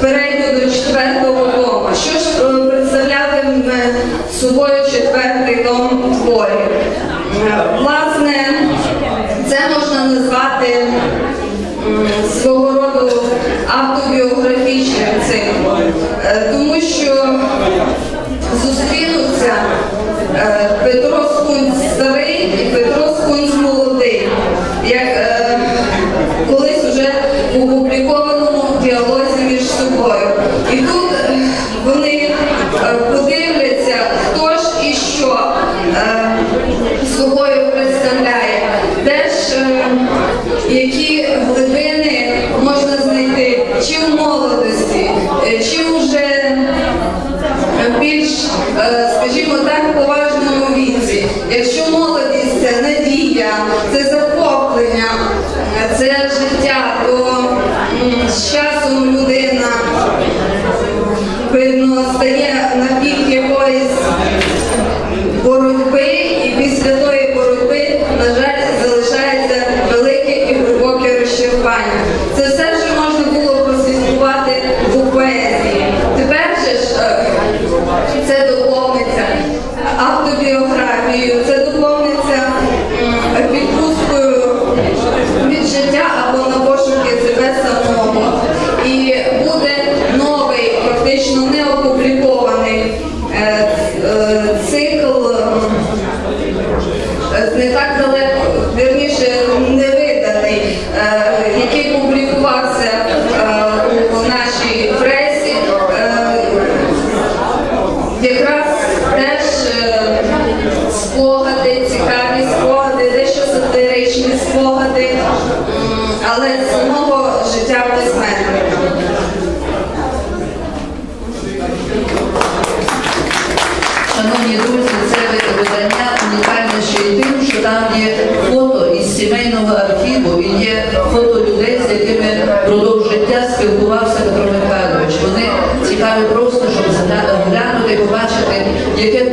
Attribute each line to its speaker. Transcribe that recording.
Speaker 1: перейду до четвертого тому. Що ж е, представлятиме собою четвертий том творів? Е, Власне, це можна назвати свого роду автобіографічним циклом, Е, тому що зустрінуться Петро Скунь старий і Петро Скунь молодий, як які глибини можна знайти чи в молодості, е, чи вже більш, е, скажімо так, поважному віці. Якщо молодість це надія, це захоплення, це життя, то з часом людина видно стає на бік якоїсь боротьби, Bye. Спогади, але самого життя письменника.
Speaker 2: Шановні друзі, це видання унікальне ще й тим, що там є фото із сімейного архіву і є фото людей, з якими впродовж життя спілкувався Петро Михайлович. Вони цікаві просто, щоб глянути, побачити, яке